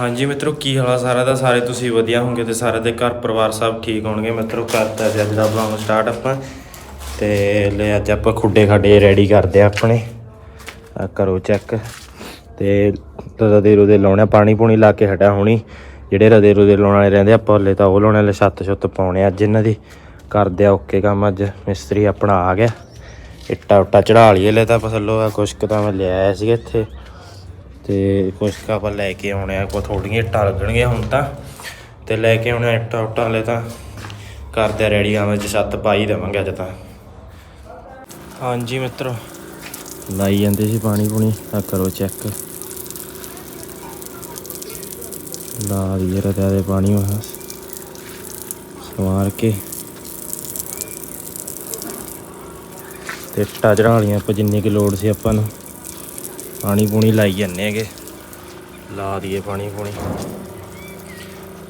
ਹਾਂਜੀ ਮਿੱਤਰੋ ਕੀ ਹਾਲ ਆ ਸਾਰਾ ਦਾ? ਸਾਰੇ ਤੁਸੀਂ ਵਧੀਆ ਹੋਵੋਗੇ ਤੇ ਸਾਰੇ ਦੇ ਘਰ ਪਰਿਵਾਰ ਸਭ ਠੀਕ ਹੋਣਗੇ ਮਿੱਤਰੋ। ਕਰਤਾ ਸੀ ਅੱਜ ਦਾ ਬਲੌਗ ਸਟਾਰਟ ਆਪਾਂ। ਤੇ ਲੈ ਅੱਜ ਆਪਾਂ ਖੁੱਡੇ ਖਾਡੇ ਰੈਡੀ ਕਰਦੇ ਆ ਆਪਣੇ। ਆ ਕਰੋ ਚੈੱਕ ਤੇ ਰਦੇ ਰੁਦੇ ਲਾਉਣੇ ਆ, ਪਾਣੀ ਪੂਣੀ ਲਾ ਕੇ ਹਟਿਆ ਹੋਣੀ। ਜਿਹੜੇ ਰਦੇ ਰੁਦੇ ਲਾਉਣ ਵਾਲੇ ਰਹਿੰਦੇ ਆਪਾਂ ਹਲੇ ਤਾਂ ਉਹ ਲਾਉਣੇ ਲੈ ਛੱਤ ਛੁੱਤ ਪਾਉਣੇ ਆ। ਅੱਜ ਇਹਨਾਂ ਦੀ ਕਰਦੇ ਆ ਓਕੇ ਕੰਮ ਅੱਜ ਮਿਸਤਰੀ ਆਪਣਾ ਆ ਗਿਆ। ਇੱਟਾ ਉੱਟਾ ਚੜਾ ਲਈਏ ਲੈ ਤਾਂ ਫਸਲੋ ਆ ਕੁਛ ਕੁ ਤਾਂ ਮੈਂ ਲਿਆ ਆਇਆ ਸੀਗਾ ਇੱਥੇ। ਤੇ ਕੁਛ ਕੁ ਆਪਾਂ ਲੈ ਕੇ ਆਉਣੇ ਆ ਕੋ ਥੋੜੀਆਂ ਇੱਟਾਂ ਲੱਗਣਗੀਆਂ ਹੁਣ ਤਾਂ। ਤੇ ਲੈ ਕੇ ਆਉਣੇ ਆ ਇੱਟਾਂ ਉੱਟਾਂ ਹਲੇ ਤਾਂ। ਕਰਦੇ ਆ ਰੈਡੀ ਆਵਾਂ ਜੇ ਛੱਤ ਪਾਈ ਦੇਵਾਂਗੇ ਅੱਜ ਤਾਂ। ਹਾਂਜੀ ਮਿੱਤਰੋ। ਲਾਈ ਜਾਂਦੇ ਸੀ ਪਾਣੀ ਪੂਣੀ ਤਾਂ ਕਰੋ ਚੈੱਕ ਲਾ ਦੀ ਰਤਿਆ ਦੇ ਪਾਣੀ ਉਹ ਸਵਾਰ ਕੇ। ਤੇ ਇੱਟਾਂ ਚੜਾ ਲਈਆਂ ਆਪਾਂ, ਜਿੰਨੀ ਕਿ ਲੋੜ ਸੀ ਆਪਾਂ ਨੂੰ। ਪਾਣੀ ਪੂਣੀ ਲਾਈ ਜਾਂਦੇ ਹੈਗੇ। ਲਾ ਦਈਏ ਪਾਣੀ ਪੂਣੀ।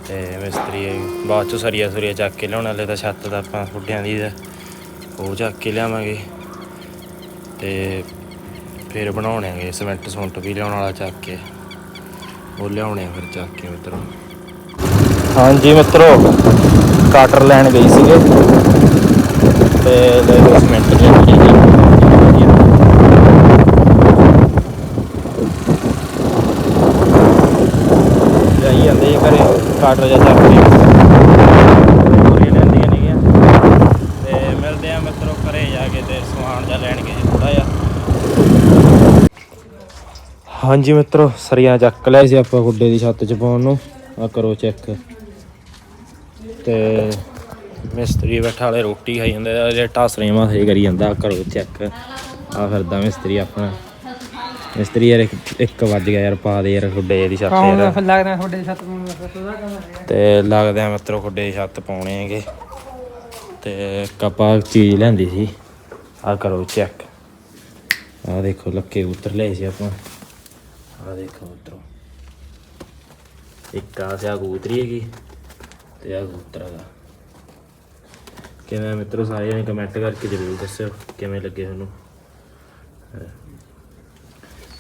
ਤੇ ਮਿਸਤਰੀ ਬਾਅਦ ਚ ਸਰੀਆ ਸੁਰੀਆ ਚੱਕ ਕੇ ਲਿਆਉਣ ਵਾਲੇ ਤਾਂ ਛੱਤ ਦਾ ਆਪਾਂ ਫੁੱਡਿਆਂ ਦੀ ਦਾ ਉਹ ਚੱਕ ਕੇ ਲਿਆਵਾਂਗੇ। ਤੇ ਫਿਰ ਬਣਾਉਣਾਂਗੇ ਸਿਮੈਂਟ ਸੁੰਟ ਵੀ ਲਿਆਉਣ ਵਾਲਾ ਚੱਕ ਕੇ। ਉਹ ਲਿਆਉਣੇ ਆ ਫਿਰ ਚੱਕ ਕੇ ਮਿੱਤਰੋ ਹਾਂਜੀ ਮਿੱਤਰੋ ਕਾਟਰ ਲੈਣ ਗਈ ਸੀਗੇ। ਤੇ ਲੈ ਲਓ ਸਿਮੈਂਟ ਲਿਆਉਣੀ ਜੀ ਜਾਈ ਜਾਂਦੇ ਜੀ ਘਰੇ ਕਾਟਰ ਜਾ ਚੱਕ ਕੇ ਪੂਰੀ ਲੈਂਦੀਆਂ ਨਹੀਂ ਤੇ ਮਿਲਦੇ ਆ ਮਿੱਤਰੋ ਘਰੇ ਜਾ ਕੇ ਤੇ ਸਮਾਨ ਜਾ ਲੈਣਗੇ ਜੀ ਥੋੜਾ ਜਿਹਾ। ਹਾਂਜੀ ਮਿੱਤਰੋ ਸਰੀਆਂ ਚੱਕ ਲਿਆ ਸੀ ਆਪਾਂ ਗੁੱਡੇ ਦੀ ਛੱਤ 'ਚ ਪਾਉਣ ਨੂੰ। ਆ ਕਰੋ ਚੈੱਕ ਤੇ ਮਿਸਤਰੀ ਬੈਠਾ ਵਾਲੇ ਰੋਟੀ ਖਾਈ ਜਾਂਦੇ ਜੇ ਟਾਸਰੇ ਮਾਸੇ ਕਰੀ ਜਾਂਦਾ। ਕਰੋ ਚੈੱਕ ਆ ਫਿਰਦਾ ਮਿਸਤਰੀ ਆਪਣਾ। ਮਿਸਤਰੀ ਯਾਰ 1 ਵੱਜ ਗਿਆ ਯਾਰ ਪਾ ਦੇ ਯਾਰ ਗੁੱਡੇ ਦੀ ਛੱਤ ਯਾਰ। ਲੱਗਦਾ ਤੁਹਾਡੇ ਛੱਤ ਨੂੰ ਉਹਦਾ ਕੰਮ ਹੈ ਤੇ ਲੱਗਦੇ ਆ ਮਿੱਤਰੋ ਖੁੱਡੇ ਦੀ ਛੱਤ ਪਾਉਣੇ ਹੈਗੇ। ਤੇ ਕਪਾ ਚੀਜ਼ ਲੈਂਦੀ ਸੀ। ਆ ਕਰੋ ਚੈੱਕ ਆ ਦੇਖੋ ਲੱਕੇ ਉਤਰ ਲਏ ਸੀ ਆਪਾਂ। ਆ ਦੇਖੋ ਮਿੱਤਰੋ। ਇੱਕ ਆ ਸਿਆ ਕਬੂਤਰੀ ਹੈਗੀ ਤੇ ਆ ਕਬੂਤਰ ਹੈਗਾ। ਕਿਵੇਂ ਮਿੱਤਰੋ ਸਾਰੇ ਜਣੇ ਕਮੈਂਟ ਕਰਕੇ ਜ਼ਰੂਰ ਦੱਸਿਓ ਕਿਵੇਂ ਲੱਗੇ ਤੁਹਾਨੂੰ।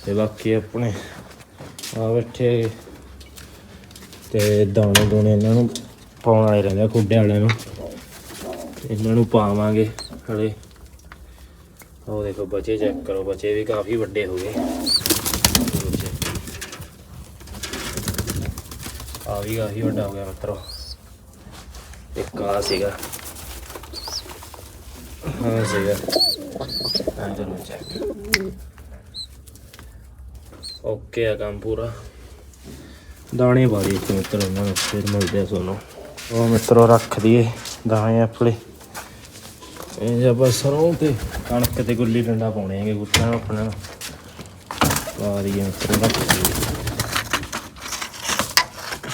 ਤੇ ਬਾਕੀ ਆਪਣੇ ਆ ਬੈਠੇ ਹੈਗੇ। ਤੇ ਦਾਣੇ ਦੂਣੇ ਇਹਨਾਂ ਨੂੰ ਪਾਉਣ ਵਾਲੇ ਰਹਿੰਦੇ ਆ ਖੁੱਡੇ ਵਾਲਿਆਂ ਨੂੰ। ਇਹਨਾਂ ਨੂੰ ਪਾਵਾਂਗੇ ਹਲੇ। ਉਹ ਦੇਖੋ, ਬੱਚੇ ਚੈੱਕ ਕਰੋ, ਬੱਚੇ ਵੀ ਕਾਫੀ ਵੱਡੇ ਹੋ ਗਏ। ਆ ਵੀ ਕਾਫੀ ਵੱਡਾ ਹੋ ਗਿਆ ਮਿੱਤਰੋ। ਇੱਕ ਆ ਸੀਗਾ। ਹਾਂ ਸੀਗਾ। ਅੰਦਰ ਨੂੰ ਚੈੱਕ ਓਕੇ ਆ ਕੰਮ ਪੂਰਾ। ਦਾਣੇ ਬਾਰੀ ਇੱਕ ਮਿੱਤਰ, ਉਹਨਾਂ ਨੂੰ ਫਿਰ ਮਿਲਦੇ ਆ ਸੋਨੂੰ ਉਹ ਮਿੱਤਰੋ ਰੱਖ ਦਈਏ ਦਾਣੇ ਆਪਣੇ। ਇਹ ਜੇ ਸਰੋਂ ਤੇ ਕਣਕ ਤੇ ਗੁੱਲੀ ਡੰਡਾ ਪਾਉਣੇ ਹੈਗੇ, ਗੁੱਤਾਂ ਨੂੰ ਪਾ ਦਈਏ ਮਿੱਤਰੋ, ਰੱਖ ਦਈਏ।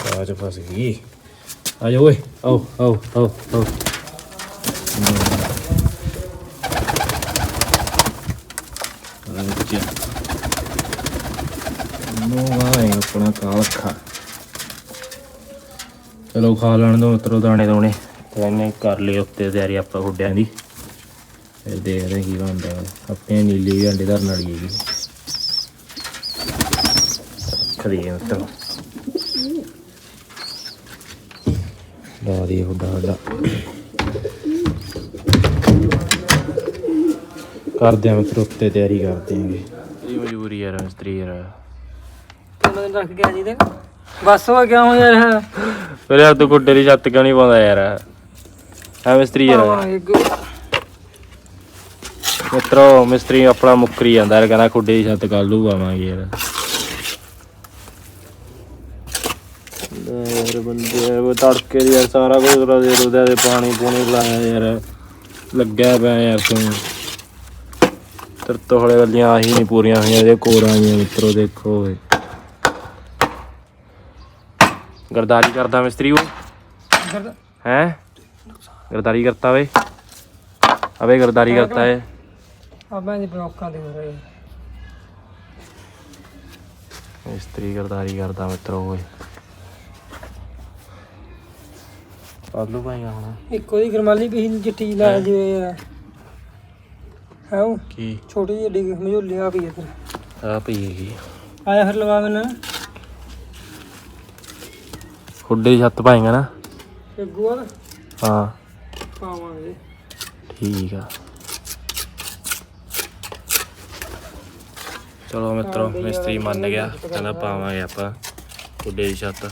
ਕਾਜ ਫਸ ਗਈ। ਆ ਜਾ ਓਏ, ਆਓ ਆਓ ਆਓ ਆਓ। ਆਪਣਾ ਕਾਲ ਖਾ। ਚਲੋ ਖਾ ਲੈਣ ਦੋ ਮਿੱਤਰੋ, ਦਾਣੇ ਦੋਣੇ। ਇਹਨੇ ਕਰ ਲਈ ਉੱਤੇ ਤਿਆਰੀ ਆਪਾਂ ਗੁੱਡਿਆਂ ਦੀ। ਫਿਰ ਦੇਖਦੇ ਹਾਂ ਕੀ ਬਣਦਾ। ਆਪਣੇ ਨੀਲੀ ਵੀ ਅੰਡੇ ਧਰਨ ਵਾਲੀ ਹੈਗੀ। ਖਰੀਏ ਮਿੱਤਰੋ। ਲਾ ਦੀ ਹੁੱਡਾ ਕਰਦੇ ਆ ਮਿੱਤਰੋ, ਉੱਤੇ ਤਿਆਰੀ ਕਰਦੇ ਆਂਗੇ ਇਹ ਮਜਬੂਰੀ ਯਾਰ, ਮਿਸਤਰੀ ਯਾਰ। ਤੈਨੂੰ ਰੱਖ ਗਿਆ ਜੀ ਦੇ ਬਸ ਹੋ ਗਿਆ ਹੁਣ ਯਾਰ। ਫਿਰ ਯਾਰ ਤੂੰ ਗੁੱਡੇ ਦੀ ਛੱਤ ਕਿਉਂ ਨਹੀਂ ਪਾਉਂਦਾ ਯਾਰ? ਐ ਮਿਸਤਰੀ ਯਾਰ ਮਿੱਤਰੋ ਮਿਸਤਰੀ ਆਪਣਾ ਮੁੱਕਰੀ ਜਾਂਦਾ ਯਾਰ ਕਹਿੰਦਾ ਖੁੱਡੇ ਦੀ ਛੱਤ ਕੱਲ ਨੂੰ ਪਾਵਾਂਗੇ ਯਾਰ। ਲੈ ਯਾਰ ਬੰਦੇ ਉਹ ਤੜਕੇ ਦੀ ਯਾਰ ਸਾਰਾ ਕੁਝ ਰਦੇ ਰੁਦੇ ਦੇ ਪਾਣੀ ਪੂਣੀ ਲਾਇਆ ਯਾਰ। ਲੱਗਿਆ ਪਿਆ ਯਾਰ ਤੂੰ। ਤੇਰੇ ਤੋਂ ਹਲੇ ਗੱਲੀਆਂ ਆਹੀ ਨਹੀਂ ਪੂਰੀਆਂ ਹੋਈਆਂ ਇਹਦੇ ਕੋਰਾਂ ਆਈਆਂ ਮਿੱਤਰੋ ਦੇਖੋ ਓਏ। ਗਰਦਾਰੀ ਕਰਦਾ ਮਿਸਤਰੀ ਉਹ। ਹੈ? ਗਰਦਾਰੀ ਕਰਤਾ ਵੇ। ਅਬੇ ਗਰਦਾਰੀ ਕਰਤਾ ਹੈ ਆਪਾਂ ਦੀ ਬਲੋਕਾਂ ਦੇ ਹੋ ਰਹੇ। ਮਿਸਤਰੀ ਗਰਦਾਰੀ ਕਰਦਾ ਮਿੱਤਰੋ ਓਏ। ਆਲੂ ਪਾਏਗਾ ਹੁਣ। ਇੱਕੋ ਦੀ ਗਰਮਾਲੀ ਵੀ ਚਿੱਟੀ ਲਾ ਜਿਵੇਂ ਆ। ਹੈ ਉਹ? ਕੀ? ਛੋਟੀ ਜਿਹੀ ਡਿੱਗ ਮਝੋਲੀ ਆ ਪਈ ਇੱਧਰ। ਆ ਪਈ ਹੈਗੀ। ਆਇਆ ਫਿਰ ਲਵਾ ਮੈਨਾਂ। ਖੁੱਡੇ ਦੀ ਛੱਤ ਪਾਏਗਾ ਨਾ। ਤੇ ਗੋਆ ਹਾਂ। ਪਾਵਾਂਗੇ। ਠੀਕ ਆ। ਚਲੋ ਮਿੱਤਰੋ ਮਿਸਤਰੀ ਮੰਨ ਗਿਆ। ਕਹਿੰਦਾ ਪਾਵਾਂਗੇ ਆਪਾਂ ਖੁੱਡੇ ਦੀ ਛੱਤ।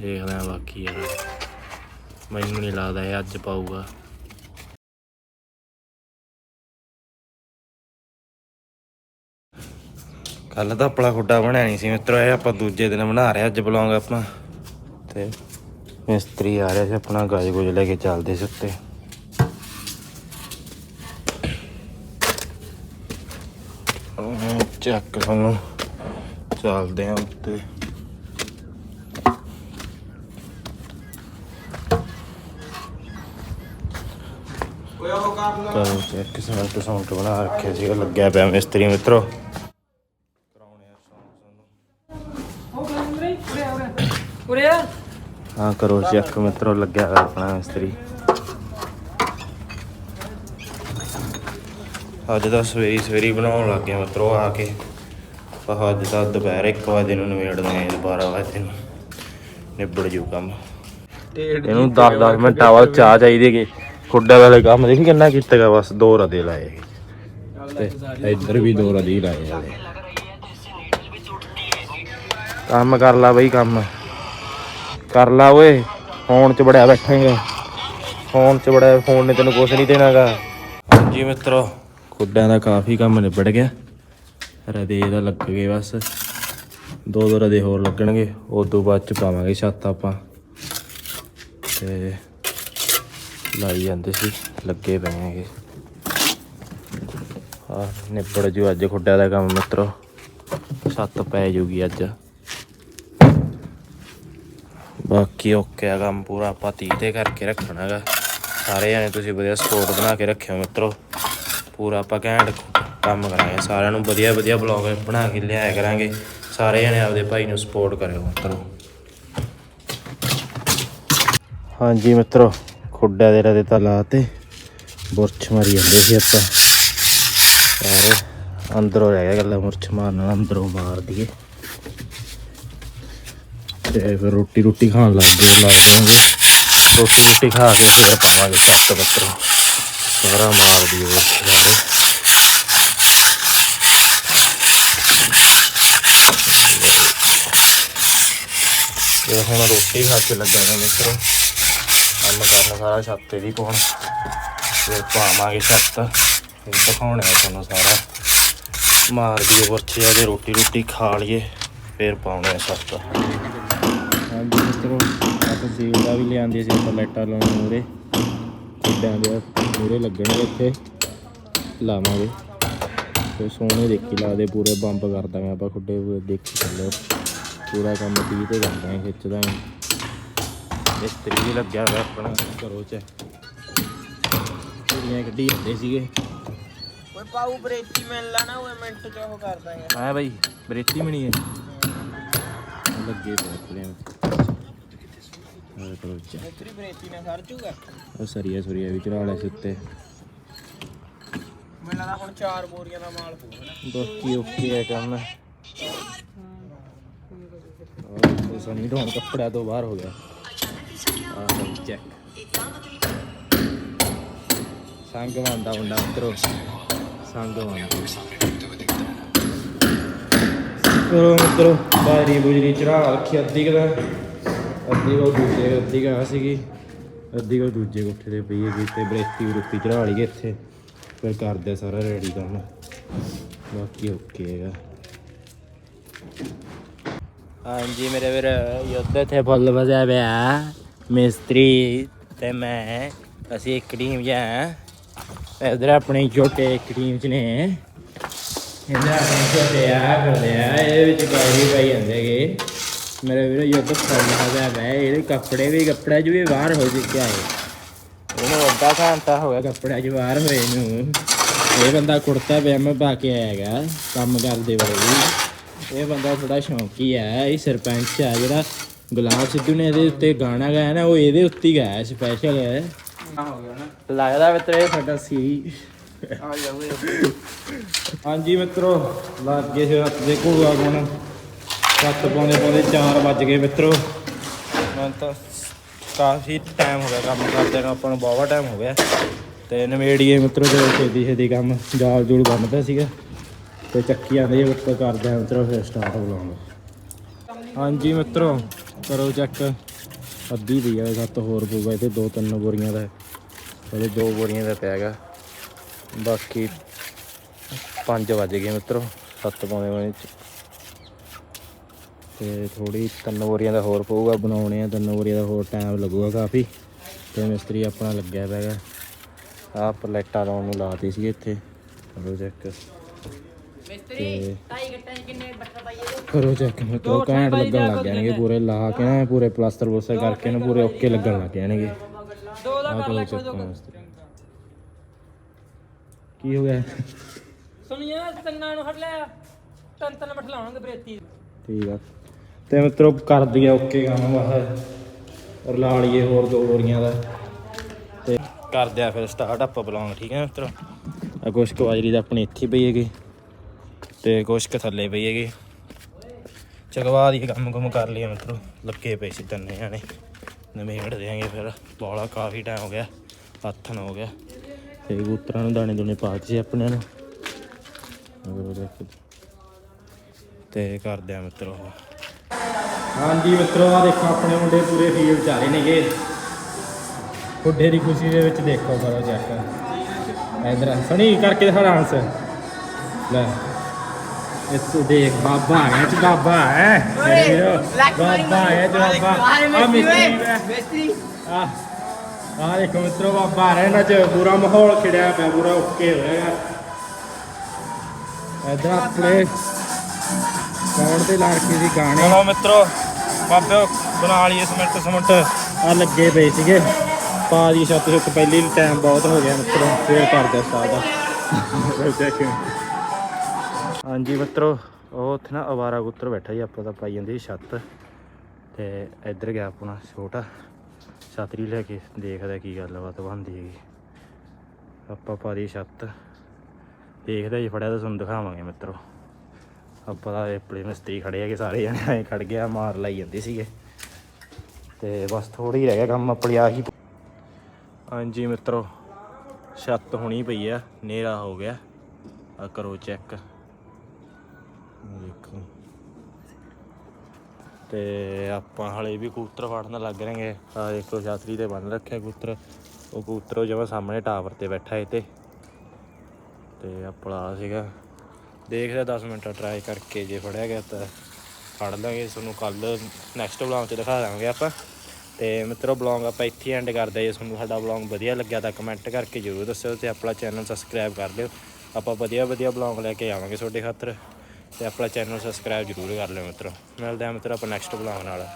ਦੇਖਦੇ ਆ ਬਾਕੀ ਯਾਰ। ਮੈਨੂੰ ਨਹੀਂ ਲੱਗਦਾ ਇਹ ਅੱਜ ਪਾਊਗਾ। ਕੱਲ ਤਾਂ ਆਪਣਾ ਖੁੱਡਾ ਬਣਿਆ ਨਹੀਂ ਸੀ ਮਿੱਤਰੋ ਇਹ ਆਪਾਂ ਦੂਜੇ ਦਿਨ ਬਣਾ ਰਹੇ ਅੱਜ ਬਲੌਂਗ ਆਪਾਂ ਤੇ ਮਿਸਤਰੀ ਆ ਰਿਹਾ ਸੀ ਆਪਣਾ ਗਾਜ ਗੁਜ ਲੈ ਕੇ ਚੱਲਦੇ ਸੀ ਉੱਤੇ ਉਹ ਚੱਕ ਸਾਨੂੰ ਚੱਲਦੇ ਆ ਉੱਤੇ ਕਰੋ ਚੈੱਕ ਸਾਊਂਡ ਸਾਊਂਡ ਬਣਾ ਰੱਖਿਆ ਸੀਗਾ ਲੱਗਿਆ ਪਿਆ ਮਿਸਤਰੀ ਮਿੱਤਰੋ ਕਰਾਉਣੇ ਆ sound ਸਾਨੂੰ। ਉਹ ਕਹਿੰਦੇ ਉਰੇ ਉਰੇ ਉਰੇ ਆ ਹਾਂ ਕਰੋ ਚੈੱਕ ਮਿੱਤਰੋ ਲੱਗਿਆ ਹੋਇਆ ਆਪਣਾ ਮਿਸਤਰੀ। ਅੱਜ ਤਾਂ ਸਵੇਰੀ ਸਵੇਰੀ ਬਣਾਉਣ ਲੱਗ ਮਿੱਤਰੋ ਆ ਕੇ। ਪਰ ਅੱਜ ਤਾਂ ਦੁਪਹਿਰ 1 ਵਜੇ ਨੂੰ ਨਿਬੇੜਦੇ ਆ 12 ਵਜੇ ਨੂੰ। ਨਿਬੜ ਜੂ ਕੰਮ। ਇਹਨੂੰ 10 10 ਮਿੰਟਾਂ ਬਾਅਦ ਚਾਹ ਚਾਹੀਦੀ ਹੈਗੀ। ਖੁੱਡੇ ਵਾਲੇ ਕੰਮ ਦੇਖੀ ਕਿੰਨਾ ਕੀਤਾਗਾ ਬਸ ਦੋ ਰਦੇ ਲਾਏ ਤੇ ਇੱਧਰ ਵੀ ਦੋ ਰਦੇ ਹੀ ਲਾਏ ਕੰਮ ਕਰ ਲਾ ਬਈ ਕੰਮ। ਕਰ ਲਾ ਓਏ, ਫੋਨ 'ਚ ਬੜਿਆ ਬੈਠਾਂਗਾ। ਫੋਨ 'ਚ ਬੜਿਆ, ਫੋਨ ਨੇ ਤੈਨੂੰ ਕੁਝ ਨਹੀਂ ਦੇਣਾਗਾ। ਹਾਂਜੀ ਮਿੱਤਰੋ ਖੁੱਡਿਆਂ ਦਾ ਕਾਫੀ ਕੰਮ ਨਿਬੜ ਗਿਆ। ਰਦੇ ਦਾ ਲੱਗ ਗਏ ਬਸ। ਦੋ ਦੋ ਰਦੇ ਹੋਰ ਲੱਗਣਗੇ, ਉਸ ਤੋਂ ਬਾਅਦ ਚ ਪਾਵਾਂਗੇ ਛੱਤ ਆਪਾਂ। ਤੇ ਲਾਈ ਜਾਂਦੇ ਸੀ, ਲੱਗੇ ਪਏ ਹੈਗੇ। ਆ ਨਿਬੜ ਜੂ ਅੱਜ ਖੁੱਡਿਆਂ ਦਾ ਕੰਮ ਮਿੱਤਰੋ। ਛੱਤ ਪੈ ਜੂਗੀ ਅੱਜ। ਬਾਕੀ ਓਕੇ ਆ ਕੰਮ ਪੂਰਾ ਆਪਾਂ 30 ਤੇ ਕਰਕੇ ਰੱਖਣਾ ਹੈਗਾ ਸਾਰੇ ਜਣੇ ਤੁਸੀਂ ਵਧੀਆ ਸਪੋਰਟ ਬਣਾ ਕੇ ਰੱਖਿਓ ਮਿੱਤਰੋ। ਪੂਰਾ ਆਪਾਂ ਘੈਂਟ ਕੰਮ ਕਰਾਂਗੇ। ਸਾਰਿਆਂ ਨੂੰ ਵਧੀਆ ਵਧੀਆ ਬਲੌਗ ਬਣਾ ਕੇ ਲਿਆਇਆ ਕਰਾਂਗੇ। ਸਾਰੇ ਜਣੇ ਆਪਦੇ ਭਾਈ ਨੂੰ ਸਪੋਰਟ ਕਰਿਓ ਮਿੱਤਰੋ। ਹਾਂਜੀ ਮਿੱਤਰੋ, ਖੁੱਡਾ ਦੇ ਰਦੇ ਤਾਂ ਲਾਤੇ। ਬੁਰਛ ਮਾਰੀ ਜਾਂਦੇ ਸੀ ਆਪਾਂ। ਸਾਰੇ ਅੰਦਰੋਂ ਰਹਿ ਗਿਆ ਗੱਲਾਂ ਮੁਰਛ ਮਾਰਨ ਅੰਦਰੋਂ ਮਾਰ ਦਈਏ ਤੇ ਫਿਰ ਰੋਟੀ ਰੋਟੀ ਖਾਣ ਲੱਗ ਗਏ ਲੱਗ ਜਾਵਾਂਗੇ ਰੋਟੀ ਰੋਟੀ ਖਾ ਕੇ ਫਿਰ ਪਾਵਾਂਗੇ ਸੱਤ ਬੱਤਰ ਸਾਰਾ ਮਾਰ ਦਈਏ ਬੁਰਛ ਸਾਰੇ ਇਹ ਹੁਣ ਰੋਟੀ ਖਾ ਕੇ ਲੱਗਾਂਗੇ ਮਿੱਤਰੋ। ਕੰਮ ਕਰਨਾ ਸਾਰਾ ਛੱਤ ਤੇ ਦੀ ਪਾਉਣ ਫਿਰ ਪਾਵਾਂਗੇ ਛੱਤ। ਫਿਰ ਦਿਖਾਉਣਾ ਤੁਹਾਨੂੰ ਸਾਰਾ। ਮਾਰ ਦਈਏ ਵਰਛੇ ਅਜੇ ਰੋਟੀ ਰੋਟੀ ਖਾ ਲਈਏ, ਫਿਰ ਪਾਉਣੇ ਛੱਤ। ਹਾਂਜੀ ਮਿੱਤਰੋ ਆਪਾਂ ਸੀਲ ਦਾ ਵੀ ਲਿਆਂਦੇ ਸੀ ਆਪਾਂ ਲਾਈਟਾਂ ਲਾਉਣ ਮੂਰੇ ਖੁੱਡਾਂ ਦੇ ਮੂਰੇ ਲੱਗਣਗੇ ਇੱਥੇ। ਲਾਵਾਂਗੇ। ਤੇ ਸੋਹਣੇ ਦੇਖੀ ਲਾਦੇ ਪੂਰੇ ਬੰਬ ਕਰ ਦਾਂਗੇ ਆਪਾਂ ਖੁੱਡੇ ਪੂਰੇ ਦੇਖੀ ਚੱਲੋ। ਪੂਰਾ ਕੰਮ 30 ਤੇ ਕਰਦਾ ਹੈ ਖਿੱਚਦਾ ਹੈ ਮਿਸਤਰੀ ਵੀ ਲੱਗਿਆ ਹੋਇਆ ਆਪਣਾ ਘਰੋਂ ਚ। ਕੁੜੀਆਂ ਕੱਢੀ ਜਾਂਦੇ ਸੀਗੇ। ਓਏ ਪਾਉ ਬਰੇਤੀ ਮਿਲ ਲਾ ਨਾ ਓਏ ਮਿੰਟ ਚ ਉਹ ਕਰ ਦਾਂਗੇ। ਹਾਂ ਬਾਈ ਬਰੇਤੀ ਮਣੀ ਹੈ। ਲੱਗੇ ਪਏ ਕੁੜੀਆਂ। ਹਾਂ ਕਰੋ ਚ ਬਰੇਤੀ ਨਾਲ ਸਰ ਜੂਗਾ ਉਹ ਸਰੀਆ ਸਰੀਆ ਵੀ ਚੜਾ ਲਿਆ ਸੀ ਮੈਨੂੰ ਲੱਗਦਾ ਹੁਣ ਚਾਰ ਬੋਰੀਆਂ ਦਾ ਮਾਲ ਪੂਰਾ ਬਾਕੀ ਓਕੇ ਹੈ ਕੰਮ। ਉਹ ਸਨੀ ਢੋਣ ਕੱਪੜਾ ਤੋਂ ਬਾਹਰ ਹੋ ਗਿਆ। ਆਹ ਸਹੀ ਚੈੱਕ ਸੰਗ ਮੰਦਾ ਮੁੰਡਾ ਮਿੱਤਰੋ। ਸੰਗ ਮੰਦਾ ਕਰੋ ਮਿੱਤਰੋ, ਬਾਰੀ ਬੁਜਰੀ ਚੜਾ ਰੱਖੀ ਅੱਧੀ ਕਦਾ ਅੱਧੀ ਕੋ ਦੂਜੇ ਅੱਧੀ ਕਾ ਸੀਗੀ। ਅੱਧੀ ਕੋ ਦੂਜੇ ਕੋਠੇ ਤੇ ਪਈ ਹੈਗੀ ਤੇ ਬਰੇਤੀ ਬਰੂਤੀ ਚੜਾ ਲਈਏ ਇੱਥੇ। ਫਿਰ ਕਰਦੇ ਸਾਰਾ ਰੈਡੀ ਕੰਮ ਬਾਕੀ ਓਕੇ ਹੈਗਾ। ਹਾਂਜੀ, ਮੇਰੇ ਵੀਰ, ਯੁੱਧ ਇੱਥੇ ਫੁੱਲ ਵਜਿਆ ਪਿਆ। ਮਿਸਤਰੀ ਤੇ ਮੈਂ, ਅਸੀਂ ਇੱਕ ਟੀਮ ਜਾਂ ਇਧਰ ਆਪਣੇ ਛੋਟੇ ਇੱਕ ਟੀਮ ਚ ਨੇ। ਇਧਰ ਆਪਣੇ ਛੋਟੇ ਆ ਕਰਦੇ ਆ, ਇਹਦੇ ਵਿੱਚ ਗਾੜੀ ਪਾਈ ਜਾਂਦੇਗੇ ਮੇਰੇ ਵੀਰ ਯੁੱਧ ਫੁੱਲ ਵਜਾ ਪਿਆ ਇਹਦੇ ਕੱਪੜੇ ਵੀ ਕੱਪੜੇ ਚ ਵੀ ਬਾਹਰ ਹੋ ਚੁੱਕਿਆ ਹੈ ਉਹਨੂੰ ਅੱਧਾ ਘੰਟਾ ਹੋ ਗਿਆ। ਕੱਪੜਿਆਂ 'ਚ ਬਾਹਰ ਹੋਏ ਨੂੰ। ਇਹ ਬੰਦਾ ਕੁੜਤਾ ਪਜਾਮਾ ਪਾ ਕੇ ਆਏਗਾ ਕੰਮ ਕਰਦੇ ਵੇਲੇ ਇਹ ਬੰਦਾ ਥੋੜਾ ਸ਼ੌਂਕੀ ਹੈ ਇਹ ਸਰਪੰਚ ਆ ਜਿਹੜਾ ਗੁਲਾਬ ਸਿੱਧੂ ਨੇ ਇਹਦੇ ਉੱਤੇ ਗਾਣਾ ਗਾਇਆ ਨਾ ਉਹ ਇਹਦੇ ਉੱਤੇ ਹੀ ਗਾਇਆ ਸਪੈਸ਼ਲ ਹੈ ਹੋ ਗਿਆ ਨਾ। ਲੱਗਦਾ ਮਿੱਤਰ ਇਹ ਸਾਡਾ ਸੀ। ਆ ਜਾਵੇ ਹਾਂਜੀ ਮਿੱਤਰੋ ਲੱਗ ਗਏ ਹੱਥ ਦੇ ਘੋੜਾ ਕੋਣ ਸੱਤ ਪਾਉਂਦੇ ਪਾਉਂਦੇ 4 ਵੱਜ ਗਏ ਮਿੱਤਰੋ। ਮੈਂ ਤਾਂ ਕਾਫੀ ਟਾਈਮ ਹੋ ਗਿਆ ਕੰਮ ਕਰਦੇ ਨੂੰ, ਆਪਾਂ ਨੂੰ ਬਹੁਤ ਟਾਈਮ ਹੋ ਗਿਆ। ਤੇ ਨਵੇੜੀਏ ਮਿੱਤਰੋ ਤੇ ਛੇਤੀ ਛੇਤੀ ਕੰਮ, ਜਾਲ ਜੂਲ ਬੰਨਦਾ ਸੀਗਾ। ਤੇ ਚੱਕੀ ਆਂਦੀ ਜੇ ਉੱਪਰ ਕਰਦੇ ਆ ਮਿੱਤਰੋ, ਫਿਰ ਸਟਾਰਟ ਬੁਲਾਉਂਗਾ ਹਾਂਜੀ ਮਿੱਤਰੋ, ਕਰੋ ਚੈੱਕ ਅੱਧੀ ਪਈ ਆ, ਸੱਤ ਹੋਰ ਪਊਗਾ ਇਹਦੇ ਦੋ ਤਿੰਨ ਬੋਰੀਆਂ ਦਾ। ਉਹਦੇ ਦੋ ਬੋਰੀਆਂ ਦਾ ਪੈਗਾ ਬਾਕੀ 5 ਵਜ ਗਏ ਮਿੱਤਰੋ, ਸੱਤ ਪਾਉਂਦੇ ਪਾਉਂਦੇ ਤੇ ਥੋੜੀ ਤਿੰਨ ਬੋਰੀਆਂ ਦਾ ਹੋਰ ਪਊਗਾ ਬਣਾਉਣੇ ਆ ਤਿੰਨ ਬੋਰੀਆਂ ਦਾ ਹੋਰ ਟਾਈਮ ਲੱਗੂਗਾ ਕਾਫੀ। ਤੇ ਮਿਸਤਰੀ ਆਪਣਾ ਲੱਗਿਆ ਪੈਗਾ ਆਹ ਪਲੇਟਾਂ ਲਾਉਣ ਨੂੰ ਲਾਤੀ ਸੀ ਇੱਥੇ। ਕਰੋ ਚੈੱਕ ਤੇ ਕਰੋ ਚੈੱਕ ਮਿੱਤਰੋ ਘੈਂਟ ਲੱਗਣ ਲੱਗ ਜਾਣਗੇ ਪੂਰੇ ਲਾ ਕੇ ਨਾ ਪੂਰੇ ਪਲਾਸਟਰ ਪਲੂਸਟਰ ਕਰਕੇ ਨਾ ਪੂਰੇ ਓਕੇ ਲੱਗਣ ਲੱਗ ਜਾਣਗੇ। ਦੋ ਦਾ ਕਰ ਲੈ ਮਿਸਤਰੀ ਕੀ ਹੋ ਗਿਆ? ਸੁਣੀਏ ਤਿੰਨਾਂ ਨੂੰ ਹਟ ਲਿਆ ਤਿੰਨ ਤਿੰਨ ਮਿੰਟ ਲਾਉਣਗੇ ਬਰੇਤੀ। ਠੀਕ ਆ। ਤੇ ਮਿੱਤਰੋ ਕਰ ਦਈਏ ਓਕੇ ਕੰਮ ਵਾਹ ਔਰ ਲਈਏ ਹੋਰ ਦੋ ਬੋਰੀਆਂ ਦਾ। ਤੇ ਕਰਦੇ ਆ ਫਿਰ ਸਟਾਰਟ ਆਪਾਂ ਬਲੌਂਗ ਠੀਕ ਹੈ ਮਿੱਤਰੋ? ਆ ਕੁਛ ਕਵਾਜਰੀ ਬਾਜਰੀ ਦਾ ਆਪਣੀ ਇੱਥੇ ਪਈ ਹੈਗੀ। ਤੇ ਕੁਛ ਕੁ ਥੱਲੇ ਪਈ ਹੈਗੀ। ਚਗਵਾ ਦੀ ਕੰਮ ਕੁਮ ਕਰ ਲਈਏ ਮਿੱਤਰੋ। ਲੱਗੇ ਪਏ ਸੀ ਤੰਨੇ ਜਾਣੇ। ਨਵੇੜ ਦੇਾਂਗੇ ਫਿਰ। ਬੋਲਾ ਕਾਫੀ ਟਾਈਮ ਹੋ ਗਿਆ। ਹੱਥਨ ਹੋ ਗਿਆ। ਤੇ ਕਬੂਤਰਾਂ ਨੂੰ ਦਾਣੇ ਦੁਣੇ ਪਾ ਕੇ ਸੀ ਆਪਣੇ ਨੂੰ। ਹੋਰ ਦੇਖੋ। ਤੇ ਕਰਦੇ ਆ ਮਿੱਤਰੋ। ਹਾਂਜੀ ਮਿੱਤਰੋ ਆ ਦੇਖੋ ਆਪਣੇ ਮੁੰਡੇ ਪੂਰੇ ਫੀਲਡ ਚ ਆ ਰਹੇ ਨੇਗੇ। ਖੁੱਡੇ ਦੀ ਖੁਸ਼ੀ ਦੇ ਵਿੱਚ ਦੇਖੋ ਕਰੋ ਚੈੱਕ ਇਧਰ ਸਣੀ ਕਰਕੇ ਦਿਖਾ ਡਾਂਸ ਲੈ। ਇੱਥੇ ਦੇਖ ਬਾਬਾ ਆ ਗਿਆ ਚ ਬਾਬਾ ਹੈ। ਮੇਰੇ ਬਾਬਾ ਹੈ ਚ ਬਾਬਾ। ਆ ਮਿਸਤਰੀ ਆ ਆ ਦੇਖੋ ਮਿੱਤਰੋ ਬਾਬਾ ਆ ਰਿਹਾ ਨਾ ਚ ਪੂਰਾ ਮਾਹੌਲ ਖਿੜਿਆ ਪਿਆ ਪੂਰਾ ਓਕੇ ਹੋਇਆ ਇਧਰ ਆਪਣੇ ਕੌਣ ਤੇ ਲੜਕੀ ਦੀ ਗਾਣੇ ਚਲੋ ਮਿੱਤਰੋ ਬਾਬੇ ਬਣਾ ਲਈਏ ਸਿਮੈਂਟ ਸਿਮੈਂਟ। ਆ ਲੱਗੇ ਪਏ ਸੀਗੇ। ਪਾ ਦੀ ਛੱਤ ਛੱਤ ਪਹਿਲੀ ਟਾਈਮ ਬਹੁਤ ਹੋ ਗਿਆ ਮਿੱਤਰੋ। ਫੇਰ ਕਰਦੇ ਸਟਾਰਟ ਹਾਂਜੀ ਮਿੱਤਰੋ, ਉਹ ਉੱਥੇ ਨਾ ਅਵਾਰਾ ਗੁੱਤਰ ਬੈਠਾ ਜੀ ਆਪਾਂ ਤਾਂ ਪਾਈ ਜਾਂਦੀ ਸੀ ਛੱਤ। ਤੇ ਇੱਧਰ ਗਿਆ ਆਪਣਾ ਛੋਟਾ। ਛਤਰੀ ਲੈ ਕੇ ਦੇਖਦਾ ਕੀ ਗੱਲਬਾਤ ਬਣਦੀ ਹੈਗੀ। ਆਪਾਂ ਪਾ ਦੀ ਛੱਤ। ਦੇਖਦਾ ਜੀ, ਫੜਿਆ ਤਾਂ ਤੁਹਾਨੂੰ ਦਿਖਾਵਾਂਗੇ ਮਿੱਤਰੋ। ਆਪਾਂ ਤਾਂ ਇਹ ਪਲੇ ਮਿਸਤਰੀ ਖੜੇ ਹੈਗੇ ਸਾਰੇ ਜਣੇ, ਐਂ ਖੜ ਗਿਆ ਮਾਰ ਲਾਈ ਜਾਂਦੇ ਸੀਗੇ। ਤੇ ਬਸ ਥੋੜੀ ਰਹਿ ਗਿਆ ਕੰਮ, ਆਪਣੀ ਆਹੀ ਹਾਂਜੀ ਮਿੱਤਰੋ, ਛੱਤ ਹੋਣੀ ਪਈ ਆ ਨੇਰਾ ਹੋ ਗਿਆ। ਆ ਕਰੋ ਚੈੱਕ ਦੇਖੋ। ਤੇ ਆਪਾਂ ਹਲੇ ਵੀ ਕਬੂਤਰ ਫੜਨ ਲੱਗ ਰਹੇਗੇ ਆ ਦੇਖੋ, ਛਾਤਰੀ ਤੇ ਬੰਨ ਰੱਖਿਆ ਕਬੂਤਰ। ਉਹ ਕਬੂਤਰ ਜਿਵੇਂ ਸਾਹਮਣੇ ਟਾਵਰ ਤੇ ਬੈਠਾ ਏ ਤੇ। ਤੇ ਆਪਣਾ ਸੀਗਾ। ਦੇਖਦੇ 10 ਮਿੰਟ ਟਰਾਈ ਕਰਕੇ, ਜੇ ਫੜਿਆ ਗਿਆ ਤਾਂ ਫੜ ਲਾਂਗੇ, ਤੁਹਾਨੂੰ ਕੱਲ ਨੈਕਸਟ ਵਲੌਗ 'ਚ ਦਿਖਾ ਦਾਂਗੇ ਆਪਾਂ। ਤੇ ਮਿੱਤਰੋ ਵਲੌਗ ਆਪਾਂ ਇੱਥੇ ਐਂਡ ਕਰਦੇ ਜੇ ਤੁਹਾਨੂੰ ਸਾਡਾ ਵਲੌਗ ਵਧੀਆ ਲੱਗਿਆ ਤਾਂ ਕਮੈਂਟ ਕਰਕੇ ਜ਼ਰੂਰ ਦੱਸਿਓ ਤੇ ਆਪਣਾ ਚੈਨਲ ਸਬਸਕ੍ਰਾਈਬ ਕਰ ਲਿਓ। ਆਪਾਂ ਵਧੀਆ ਵਧੀਆ ਵਲੌਗ ਲੈ ਕੇ ਆਵਾਂਗੇ ਤੁਹਾਡੇ ਖਾਤਰ। ਤੇ ਆਪਣਾ ਚੈਨਲ ਸਬਸਕ੍ਰਾਈਬ ਜ਼ਰੂਰ ਕਰ ਲਿਓ ਮਿੱਤਰੋ। ਮਿਲਦੇ ਹਾਂ ਮਿੱਤਰੋ ਆਪਾਂ ਨੈਕਸਟ ਵਲੌਗ ਨਾਲ।